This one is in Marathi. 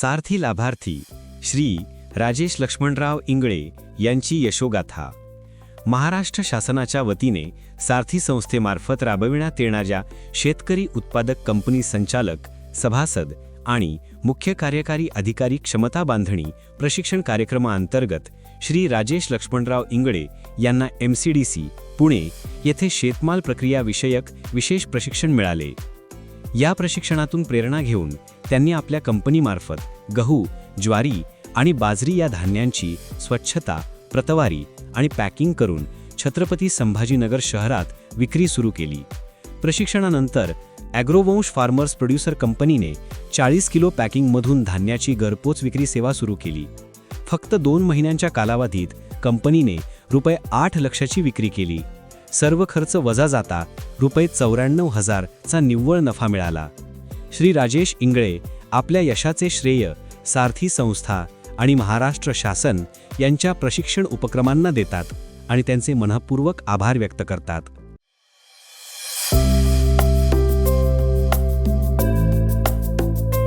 सारथी लाभार्थी श्री राजेश लक्ष्मणराव इंगळे यांची यशोगाथा. महाराष्ट्र शासनाच्या वतीने सारथी संस्थेमार्फत राबविण्यात येणाऱ्या शेतकरी उत्पादक कंपनी संचालक सभासद आणि मुख्य कार्यकारी अधिकारी क्षमता बांधणी प्रशिक्षण कार्यक्रमाअंतर्गत श्री राजेश लक्ष्मणराव इंगळे यांना M C D C Pune येथे शेतमाल प्रक्रियाविषयक विशेष प्रशिक्षण मिळाले. या प्रशिक्षणातून प्रेरणा घेऊन त्यांनी आपल्या कंपनीमार्फत गहू ज्वारी आणि बाजरी या धान्यांची स्वच्छता प्रतवारी आणि पॅकिंग करून छत्रपती संभाजीनगर शहरात विक्री सुरू केली. प्रशिक्षणानंतर ॲग्रोवंश फार्मर्स प्रोड्युसर कंपनीने चाळीस किलो पॅकिंगमधून धान्याची घरपोच विक्री सेवा सुरू केली. फक्त दोन महिन्यांच्या कालावधीत कंपनीने रुपये आठ लक्षाची विक्री केली. सर्व खर्च वजा जाता रुपये चौऱ्याण्णव हजारचा निव्वळ नफा मिळाला. श्री राजेश इंगळे आपल्या यशाचे श्रेय सारथी संस्था आणि महाराष्ट्र शासन यांच्या प्रशिक्षण उपक्रमांना देतात आणि त्यांचे मनपूर्वक आभार व्यक्त करतात.